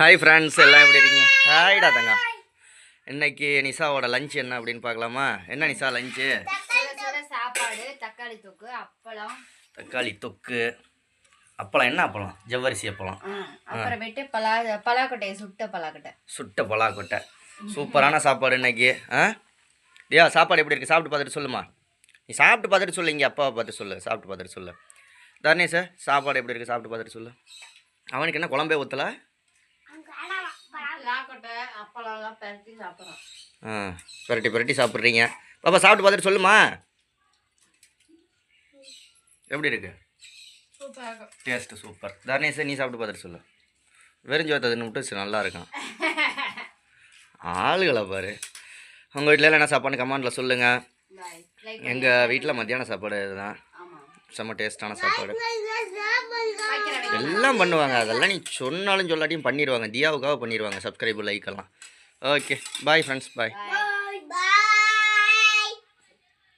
Hi friends எல்லாம் எப்படி இருக்கீங்க? ஹாய்டா தங்க இன்னைக்கு நிஷாவோட லஞ்ச் என்ன அப்படின்னு பார்க்கலாமா? என்ன நிஷா லஞ்சு சாப்பாடு தக்காளி தொக்கு அப்பளம். தக்காளி தொக்கு. அப்பளம் என்ன அப்பளம்? ஜவ்வரிசி அப்பளம். அப்புறமேட்டு பலா பலாக்கொட்டையை சுட்ட பலாக்கொட்டை. சுட்ட பலாக்கொட்டை. சூப்பரான சாப்பாடு இன்னைக்கு ஆ? தியா சாப்பாடு எப்படி இருக்குது சாப்பிட்டு பார்த்துட்டு சொல்லுமா. நீ சாப்பிட்டு பார்த்துட்டு சொல்லு இங்கே அப்பாவை பார்த்து சொல்லு. சாப்பிட்டு பார்த்துட்டு சொல்லு. தர்ணேஷ் சாப்பாடு எப்படி இருக்குது சாப்பிட்டு பார்த்துட்டு சொல்லு. அவனுக்கு என்ன குழம்பே ஊற்றல பலாக்கொட்டை அப்பளம்லாம் பரட்டி சாப்பிட்றோம் ஆ புரட்டி புரட்டி சாப்பிட்றீங்க. பாப்பா சாப்பிட்டு பார்த்துட்டு சொல்லுமா? எப்படி இருக்கு? Taste super. தர்ணேஷ் நீ சாப்பிட்டு பார்த்துட்டு சொல்லு. வெறிஞ்சோத்ததுன்னு விட்டு நல்லா இருக்கும். ஆளுகளை பாரு. உங்கள் வீட்டில் என்ன சாப்பாடு கமெண்டில் சொல்லுங்கள் எங்கள் வீட்டில் மத்தியான சாப்பாடு இதுதான். செம்ம டேஸ்டான சாப்பாடு. எல்லாம் பண்ணுவாங்க. அதெல்லாம் நீ சொன்னாலும் சொல்லாட்டியும் பண்ணிடுவாங்க தியாவுக்காக பண்ணிடுவாங்க சப்ஸ்கிரைபர் லைக் எல்லாம். Okay bye friends bye bye